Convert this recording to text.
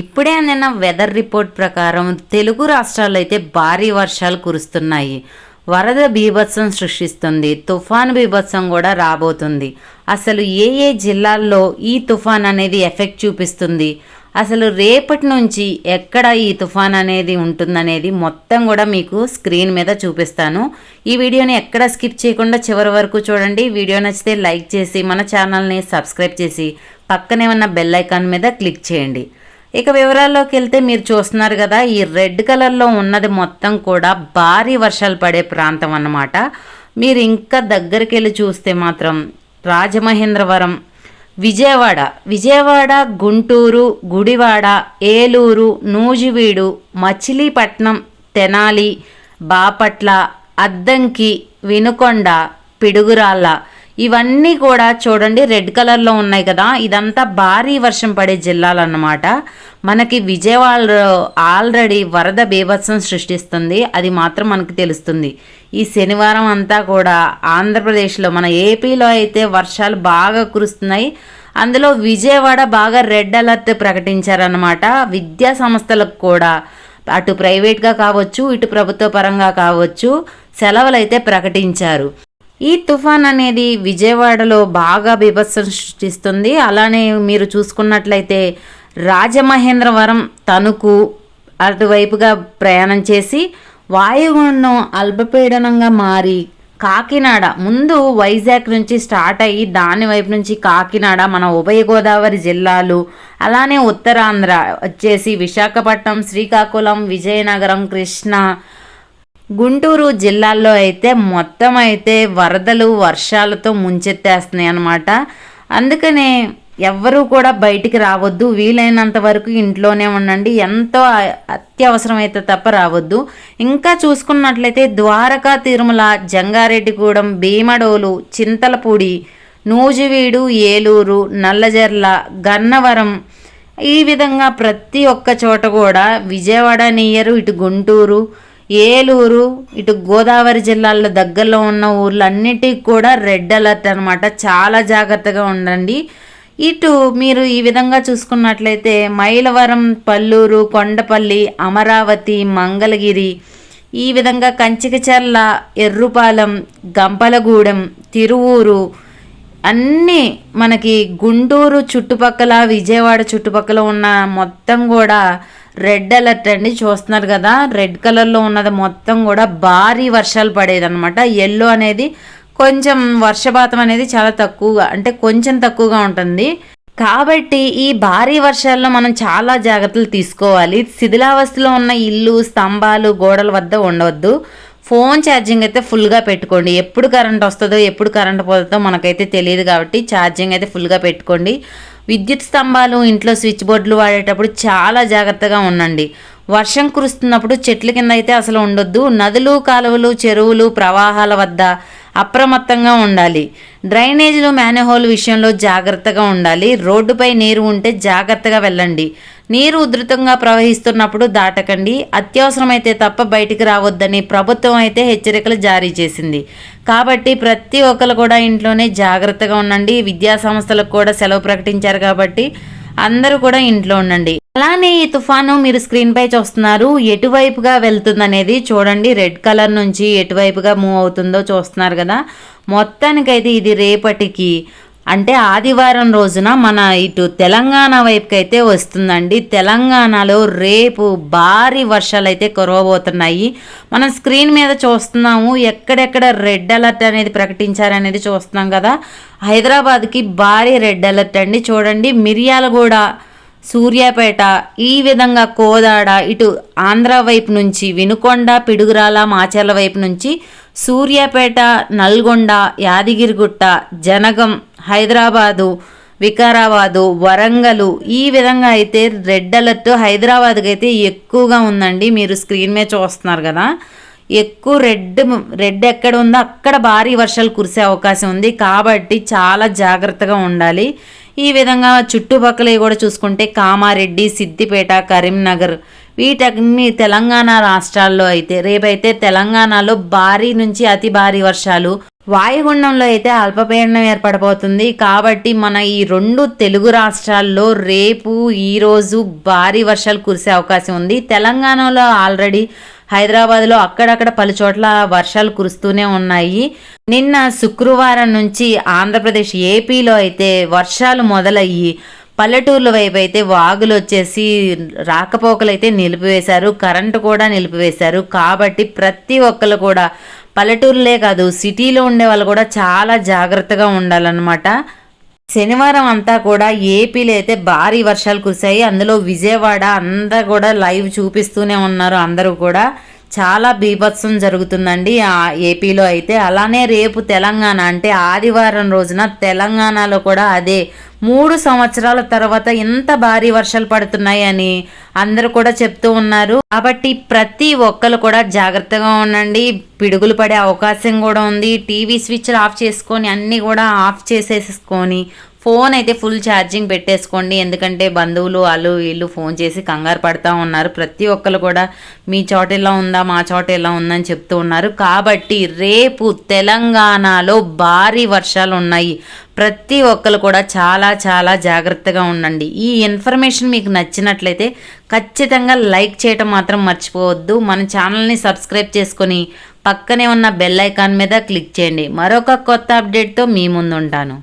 ఇప్పుడే అందిన weather report ప్రకారం తెలుగు రాష్ట్రాల్లో అయితే భారీ వర్షాలు కురుస్తున్నాయి. వరద బీభత్సం సృష్టిస్తుంది. తుఫాన్ బీభత్సం కూడా రాబోతుంది. అసలు ఏ ఏ జిల్లాల్లో ఈ తుఫాన్ అనేది ఎఫెక్ట్ చూపిస్తుంది? అసలు రేపటి నుంచి ఎక్కడ ఈ తుఫాన్ అనేది ఉంటుందనేది మొత్తం కూడా మీకు స్క్రీన్ మీద చూపిస్తాను. ఈ వీడియోని ఎక్కడ స్కిప్ చేయకుండా చివరి వరకు చూడండి. వీడియో నచ్చితే లైక్ చేసి మన ఛానల్ని సబ్స్క్రైబ్ చేసి పక్కనే ఉన్న బెల్ ఐకాన్ మీద క్లిక్ చేయండి. ఇక వివరాల్లోకి వెళ్తే మీరు చూస్తున్నారు కదా ఈ రెడ్ కలర్లో ఉన్నది మొత్తం కూడా భారీ వర్షాలు పడే ప్రాంతం అన్నమాట. మీరు ఇంకా దగ్గరికి వెళ్ళి చూస్తే మాత్రం రాజమహేంద్రవరం విజయవాడ విజయవాడ గుంటూరు గుడివాడ ఏలూరు నూజివీడు మచిలీపట్నం తెనాలి బాపట్ల అద్దంకి వినుకొండ పిడుగురాళ్ళ ఇవన్నీ కూడా చూడండి రెడ్ కలర్లో ఉన్నాయి కదా. ఇదంతా భారీ వర్షం పడే జిల్లాలు అన్నమాట మనకి విజయవాడలో ఆల్రెడీ వరద బీభత్సం సృష్టిస్తుంది. అది మాత్రం మనకు తెలుస్తుంది. ఈ శనివారం అంతా కూడా ఆంధ్రప్రదేశ్లో మన ఏపీలో అయితే వర్షాలు బాగా కురుస్తున్నాయి. అందులో విజయవాడ బాగా రెడ్ అలర్ట్ ప్రకటించారన్నమాట. విద్యా సంస్థలకు కూడా అటు ప్రైవేట్గా కావచ్చు ఇటు ప్రభుత్వ పరంగా కావచ్చు సెలవులు అయితే ప్రకటించారు. ఈ తుఫాన్ అనేది విజయవాడలో బాగా బీభత్సం సృష్టిస్తుంది. అలానే మీరు చూసుకున్నట్లయితే రాజమహేంద్రవరం తణుకు అటువైపుగా ప్రయాణం చేసి వాయుగుండం అల్పపీడనంగా మారి కాకినాడ ముందు వైజాగ్ నుంచి స్టార్ట్ అయ్యి దాని వైపు నుంచి కాకినాడ మన ఉభయ గోదావరి జిల్లాలు అలానే ఉత్తరాంధ్ర వచ్చేసి విశాఖపట్నం శ్రీకాకుళం విజయనగరం కృష్ణా గుంటూరు జిల్లాల్లో అయితే మొత్తం అయితే వరదలు వర్షాలతో ముంచెత్తేస్తున్నాయి అన్నమాట. అందుకనే ఎవ్వరూ కూడా బయటికి రావద్దు. వీలైనంత వరకు ఇంట్లోనే ఉండండి. ఎంతో అత్యవసరం అయితే తప్ప రావద్దు. ఇంకా చూసుకున్నట్లయితే ద్వారకా తిరుమల జంగారెడ్డిగూడెం భీమడోలు చింతలపూడి నూజివీడు ఏలూరు నల్లజర్ల గన్నవరం ఈ విధంగా ప్రతి ఒక్క చోట కూడా విజయవాడ నియరు ఇటు గుంటూరు ఏలూరు ఇటు గోదావరి జిల్లాల దగ్గరలో ఉన్న ఊర్లన్నిటికి కూడా రెడ్ అలర్ట్ అనమాట చాలా జాగ్రత్తగా ఉండండి. ఇటు మీరు ఈ విధంగా చూసుకున్నట్లయితే మైలవరం పల్లూరు కొండపల్లి అమరావతి మంగళగిరి ఈ విధంగా కంచికచర్ల ఎర్రుపాలెం గంపలగూడెం తిరువూరు అన్నీ మనకి గుంటూరు చుట్టుపక్కల విజయవాడ చుట్టుపక్కల ఉన్న మొత్తం కూడా రెడ్ అలర్ట్ అండి చూస్తున్నారు కదా. రెడ్ కలర్లో ఉన్నది మొత్తం కూడా భారీ వర్షాలు పడేదన్నమాట. ఎల్లో అనేది కొంచెం వర్షపాతం అనేది చాలా తక్కువగా అంటే కొంచెం తక్కువగా ఉంటుంది. కాబట్టి ఈ భారీ వర్షాల్లో మనం చాలా జాగ్రత్తలు తీసుకోవాలి. శిథిలావస్థలో ఉన్న ఇల్లు స్తంభాలు గోడల వద్ద ఉండవద్దు. ఫోన్ ఛార్జింగ్ అయితే ఫుల్గా పెట్టుకోండి. ఎప్పుడు కరెంట్ వస్తుందో ఎప్పుడు కరెంట్ పోతుందో మనకైతే తెలియదు కాబట్టి ఛార్జింగ్ అయితే ఫుల్గా పెట్టుకోండి. విద్యుత్ స్తంభాలు ఇంట్లో స్విచ్ బోర్డులు వాడేటప్పుడు చాలా జాగ్రత్తగా ఉండండి. వర్షం కురుస్తున్నప్పుడు చెట్ల కింద అయితే అసలు ఉండొద్దు. నదులు కాలువలు చెరువులు ప్రవాహాల వద్ద అప్రమత్తంగా ఉండాలి. డ్రైనేజీలు మేనహోల్ విషయంలో జాగ్రత్తగా ఉండాలి. రోడ్డుపై నీరు ఉంటే జాగ్రత్తగా వెళ్ళండి. నీరు ఉధృతంగా ప్రవహిస్తున్నప్పుడు దాటకండి. అత్యవసరమైతే తప్ప బయటికి రావద్దని ప్రభుత్వం అయితే హెచ్చరికలు జారీ చేసింది. కాబట్టి ప్రతి ఒక్కరు కూడా ఇంట్లోనే జాగ్రత్తగా ఉండండి. విద్యా సంస్థలకు కూడా సెలవు ప్రకటించారు కాబట్టి అందరూ కూడా ఇంట్లో ఉండండి. అలానే ఈ తుఫాను మీరు స్క్రీన్ పై చూస్తున్నారు. ఎటువైపుగా వెళ్తుందనేది చూడండి. రెడ్ కలర్ నుంచి ఎటువైపుగా మూవ్ అవుతుందో చూస్తున్నారు కదా. మొత్తానికైతే ఇది రేపటికి అంటే ఆదివారం రోజున మన ఇటు తెలంగాణ వైపుకైతే వస్తుందండి. తెలంగాణలో రేపు భారీ వర్షాలు అయితే కురవబోతున్నాయి. మనం స్క్రీన్ మీద చూస్తున్నాము. ఎక్కడెక్కడ రెడ్ అలర్ట్ అనేది ప్రకటించారనేది చూస్తున్నాం కదా. హైదరాబాద్కి భారీ రెడ్ అలర్ట్ అండి. చూడండి. మిర్యాలగూడ సూర్యాపేట ఈ విధంగా కోదాడ ఇటు ఆంధ్ర వైపు నుంచి వినుకొండ పిడుగురాల మాచర్ల వైపు నుంచి సూర్యాపేట నల్గొండ యాదగిరిగుట్ట జనగం హైదరాబాదు వికారాబాదు వరంగలు ఈ విధంగా అయితే రెడ్ అలర్ట్ హైదరాబాద్కి అయితే ఎక్కువగా ఉందండి. మీరు స్క్రీన్ మీద చూస్తున్నారు కదా. ఎక్కువ రెడ్ రెడ్ ఎక్కడ ఉందో అక్కడ భారీ వర్షాలు కురిసే అవకాశం ఉంది. కాబట్టి చాలా జాగ్రత్తగా ఉండాలి. ఈ విధంగా చుట్టుపక్కల కూడా చూసుకుంటే కామారెడ్డి సిద్దిపేట కరీంనగర్ వీటన్ని తెలంగాణ రాష్ట్రాల్లో అయితే రేపైతే తెలంగాణలో భారీ నుంచి అతి భారీ వర్షాలు వాయుగుండంలో అయితే అల్పపీడనం ఏర్పడబోతుంది. కాబట్టి మన ఈ రెండు తెలుగు రాష్ట్రాల్లో రేపు ఈరోజు భారీ వర్షాలు కురిసే అవకాశం ఉంది. తెలంగాణలో ఆల్రెడీ హైదరాబాద్లో అక్కడక్కడ పలు చోట్ల వర్షాలు కురుస్తూనే ఉన్నాయి. నిన్న శుక్రవారం నుంచి ఆంధ్రప్రదేశ్ ఏపీలో అయితే వర్షాలు మొదలయ్యి పల్లెటూర్ల వైపు అయితే వాగులు వచ్చేసి రాకపోకలు అయితే నిలిపివేశారు కరెంటు కూడా నిలిపివేశారు. కాబట్టి ప్రతి ఒక్కరు కూడా పల్లెటూరులే కాదు సిటీలో ఉండే వాళ్ళు కూడా చాలా జాగ్రత్తగా ఉండాలన్నమాట. శనివారం అంతా కూడా ఏపీలో అయితే భారీ వర్షాలు కురిశాయి. అందులో విజయవాడ అంతా కూడా లైవ్ చూపిస్తూనే ఉన్నారు అందరూ కూడా. చాలా బీభత్సం జరుగుతుందండి ఆ ఏపీలో అయితే. అలానే రేపు తెలంగాణ అంటే ఆదివారం రోజున తెలంగాణలో కూడా అదే మూడు సంవత్సరాల తర్వాత ఎంత భారీ వర్షాలు పడుతున్నాయి అని అందరూ కూడా చెప్తూ ఉన్నారు. కాబట్టి ప్రతి ఒక్కరు కూడా జాగ్రత్తగా ఉండండి. పిడుగులు పడే అవకాశం కూడా ఉంది. టీవీ స్విచ్ ఆఫ్ చేసుకొని అన్నీ కూడా ఆఫ్ చేసేసుకొని ఫోన్ అయితే ఫుల్ ఛార్జింగ్ పెట్టేసుకోండి. ఎందుకంటే బంధువులు వాళ్ళు వీళ్ళు ఫోన్ చేసి కంగారు పడతా ఉన్నారు. ప్రతి ఒక్కరు కూడా మీ చోట ఎలా ఉందా మా చోట ఎలా ఉందని చెప్తూ ఉన్నారు. కాబట్టి రేపు తెలంగాణలో భారీ వర్షాలు ఉన్నాయి. ప్రతి ఒక్కరు కూడా చాలా చాలా జాగ్రత్తగా ఉండండి. ఈ ఇన్ఫర్మేషన్ మీకు నచ్చినట్లయితే ఖచ్చితంగా లైక్ చేయటం మాత్రం మర్చిపోవద్దు. మన ఛానల్ని సబ్స్క్రైబ్ చేసుకొని పక్కనే ఉన్న బెల్ ఐకాన్ మీద క్లిక్ చేయండి. మరొక కొత్త అప్డేట్తో మీ ముందు ఉంటాను